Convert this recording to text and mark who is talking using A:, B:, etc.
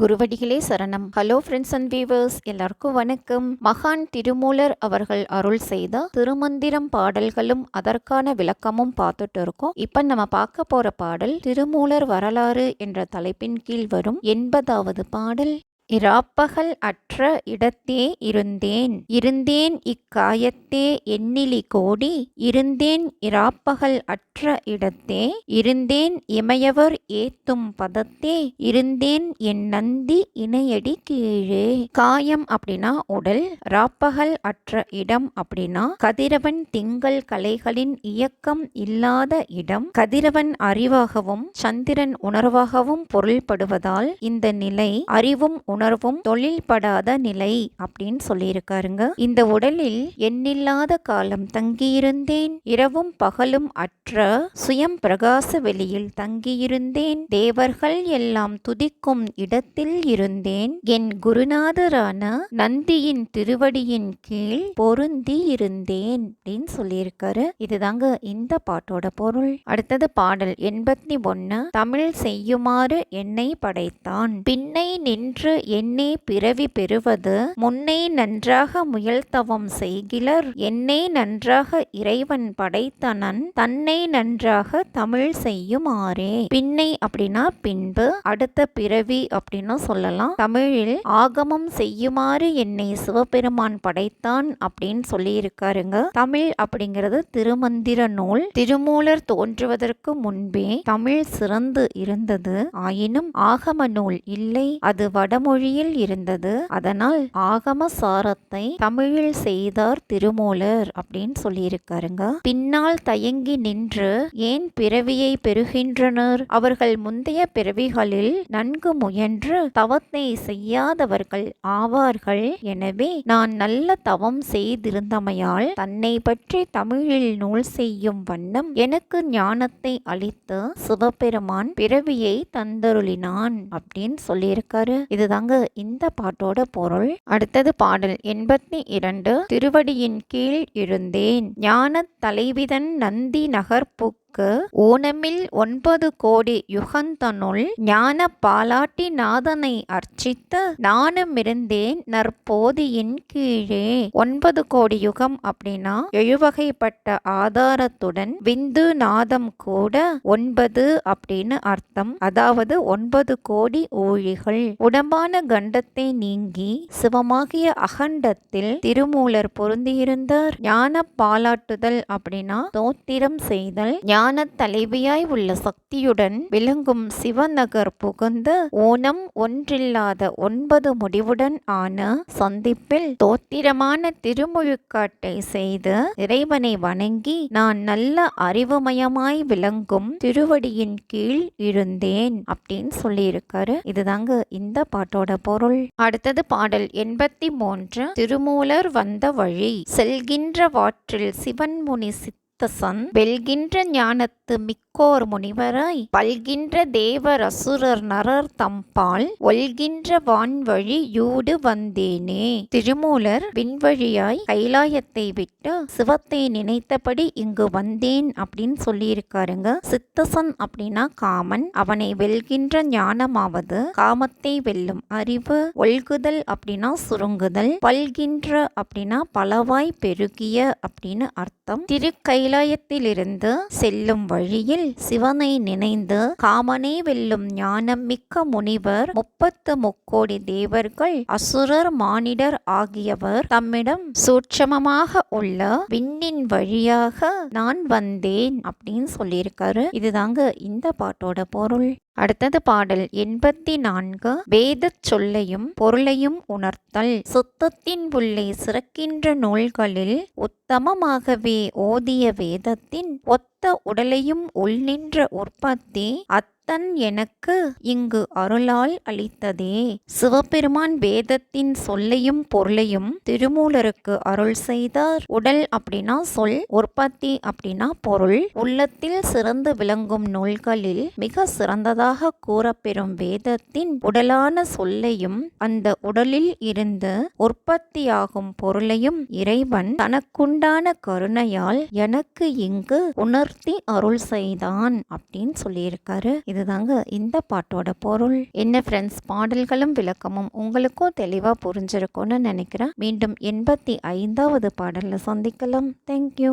A: குருவடிகளே சரணம். Hello friends and viewers எல்லாருக்கும் வணக்கம். மகான் திருமூலர் அவர்கள் அருள் செய்த திருமந்திரம் பாடல்களும் அதற்கான விளக்கமும் பார்த்துட்டு இருக்கோம். இப்ப நம்ம பார்க்க போற பாடல் திருமூலர் வரலாறு என்ற தலைப்பின் கீழ் வரும் எண்பதாவது பாடல். இராப்பகல் அற்ற இடத்தே இருந்தேன். இருந்தேன் இக்காயத்தே எண்ணிலி கோடி. இருந்தேன் இராப்பகல் அற்ற இடத்தே. இருந்தேன் இமையவர் ஏத்தும் பதத்தே. இருந்தேன் என் நந்தி இணையடி கீழே. காயம் அப்படின்னா உடல். ராப்பகல் அற்ற இடம் அப்படின்னா கதிரவன் திங்கள் கலைகளின் இயக்கம் இல்லாத இடம். கதிரவன் அறிவாகவும் சந்திரன் உணர்வாகவும் பொருள்படுவதால் இந்த நிலை அறிவும் உணர்வும் தொழில்படாத நிலை அப்படின்னு சொல்லியிருக்காருங்க. இந்த உடலில் எண்ணில்லாத காலம் தங்கியிருந்தேன். இரவும் பகலும் அற்ற சுயம் பிரகாச வெளியில் தங்கியிருந்தேன். தேவர்கள் எல்லாம் துதிக்கும் இடத்தில் இருந்தேன். என் குருநாதரான நந்தியின் திருவடியின் கீழ் பொருந்தி இருந்தேன் அப்படின்னு சொல்லியிருக்காரு. இதுதாங்க இந்த பாட்டோட பொருள். அடுத்தது பாடல் எண்பத்தி ஒன்னு தமிழ் செய்யுமாறு என்னை படைத்தான். பின்னை நின்று என்னே பிறவி பெறுவது முன்னே நன்றாக முயல்தவம் செய்கிலர் என்னை நன்றாக இறைவன் படைத்தனன் தன்னை நன்றாக தமிழ் செய்யுமாறே. பின்னை அப்படின்னா பின்பு அடுத்த பிறவி அப்படின்னு சொல்லலாம். தமிழில் ஆகமம் செய்யுமாறு என்னை சிவபெருமான் படைத்தான் அப்படின்னு சொல்லியிருக்காருங்க. தமிழ் அப்படிங்கிறது திருமந்திர நூல். திருமூலர் தோன்றுவதற்கு முன்பே தமிழ் சிறந்து இருந்தது. ஆயினும் ஆகம நூல் இல்லை. அது வடமொழி மொழியில் இருந்தது. அதனால் ஆகம சாரத்தை தமிழில் செய்தார் திருமூலர் அப்படின்னு சொல்லியிருக்காருங்க. பின்னால் தயங்கி நின்று ஏன் பிறவியை பெறுகின்றனர்? அவர்கள் முந்தைய பிறவிகளில் நன்கு முயன்று தவத்தை செய்யாதவர்கள் ஆவார்கள். எனவே நான் நல்ல தவம் செய்திருந்தமையால் தன்னை பற்றி தமிழில் நூல் செய்யும் வண்ணம் எனக்கு ஞானத்தை அளித்து சிவபெருமான் பிறவியை தந்தருளினான் அப்படின்னு சொல்லியிருக்காரு. இதுதாங்க இந்த பாட்டோட பொருள். அடுத்தது பாடல் எண்பத்தி இரண்டு. திருவடியின் கீழ் இருந்தேன் ஞான தலைவிதன் நந்தி நகர் புக் நகர்புக் ஊனமில் ஒன்பது கோடி யுகந்தனுள் ஞான பாலாட்டி நாதனை அர்ச்சித்து நானுமிருந்தேன் நற்போதியின் கீழே. ஒன்பது கோடி யுகம் அப்படின்னா எழுவகைப்பட்ட ஆதாரத்துடன் விந்து நாதம் கூட ஒன்பது அப்படின்னு அர்த்தம். அதாவது ஒன்பது கோடி ஊழிகள். உடம்பான கண்டத்தை நீங்கி சிவமாகிய அகண்டத்தில் திருமூலர் பொருந்தியிருந்தார். ஞான பாலாட்டுதல் அப்படின்னா தோத்திரம் செய்தல். ஞான தலைவியாய் உள்ள சக்தியுடன் விளங்கும் சிவநகர் புகுந்து ஓணம் ஒன்றில்லாத ஒன்பது முடிவுடன் ஆன சந்திப்பில் தோத்திரமான திருமுழுக்காட்டை செய்து இறைவனை வணங்கி நான் நல்ல அறிவுமயமாய் விளங்கும் திருவடியின் கீழ் இருந்தேன் அப்படின்னு சொல்லியிருக்காரு. இதுதாங்க இந்த பாட்டோட பொருள். அடுத்தது பாடல் எண்பத்தி மூன்று திருமூலர் வந்த வழி. செல்கின்ற வாற்றில் சிவன் முனி சித்த சன் வெல்கின்ற ஞானத்து மிக்க மிக்கோர் முனிவராய் பல்கின்ற தேவர் அசுரர் நரர் தம்பால் ஒல்கின்ற வான்வழி யூடு வந்தேனே. திருமூலர் விண்வழியாய் கைலாயத்தை விட்டு சிவத்தை நினைத்தபடி இங்கு வந்தேன் அப்படின்னு சொல்லியிருக்காருங்க. சித்தசன் அப்படின்னா காமன். அவனை வெல்கின்ற ஞானமாவது காமத்தை வெல்லும். அறிவு ஒல்குதல் அப்படின்னா சுருங்குதல். பல்கின்ற அப்படின்னா பலவாய் பெருகிய அப்படின்னு அர்த்தம். திருக்கைலாயத்திலிருந்து செல்லும் வழியில் சிவனை நினைந்து காமனே வெல்லும் ஞானம் மிக்க முனிவர் முப்பத்து முக்கோடி தேவர்கள் அசுரர் மானிடர் ஆகியவர் தம்மிடம் சூட்சமமாக உள்ள விண்ணின் வழியாக நான் வந்தேன் அப்படின்னு சொல்லியிருக்காரு. இதுதாங்க இந்த பாட்டோட பொருள். அடுத்தது பாடல். எண்பத்தி நான்கு. வேத சொல்லையும் பொருளையும் உணர்த்தல். சுத்தத்தின் உள்ளே சிறக்கின்ற நூல்களில் உத்தமமாகவே ஓதிய வேதத்தின் ஒத்த உடலையும் உள்நின்ற உற்பத்தி அத் தன் எனக்கு இங்கு அருளால் அளித்ததே. சிவபெருமான் வேதத்தின் சொல்லையும் பொருளையும் திருமூலருக்கு அருள் செய்தார். உடல் அப்படின்னா சொல் உற்பத்தி அப்படின்னா பொருள். உள்ளத்தில் சிறந்து விளங்கும் நூல்களில் மிக சிறந்ததாக கூறப்பெறும் வேதத்தின் உடலான சொல்லையும் அந்த உடலில் இருந்து உற்பத்தியாகும் பொருளையும் இறைவன் தனக்குண்டான கருணையால் எனக்கு இங்கு உணர்த்தி அருள் செய்தான் அப்படின்னு சொல்லியிருக்காரு. இது இதுதாங்க இந்த பாட்டோட பொருள். என்ன ஃப்ரெண்ட்ஸ் பாடல்களும் விளக்கமும் உங்களுக்கும் தெளிவாக புரிஞ்சிருக்கும்னு நினைக்கிறேன். மீண்டும் எண்பத்தி ஐந்தாவது பாடலில் சந்திக்கலாம். தேங்க்யூ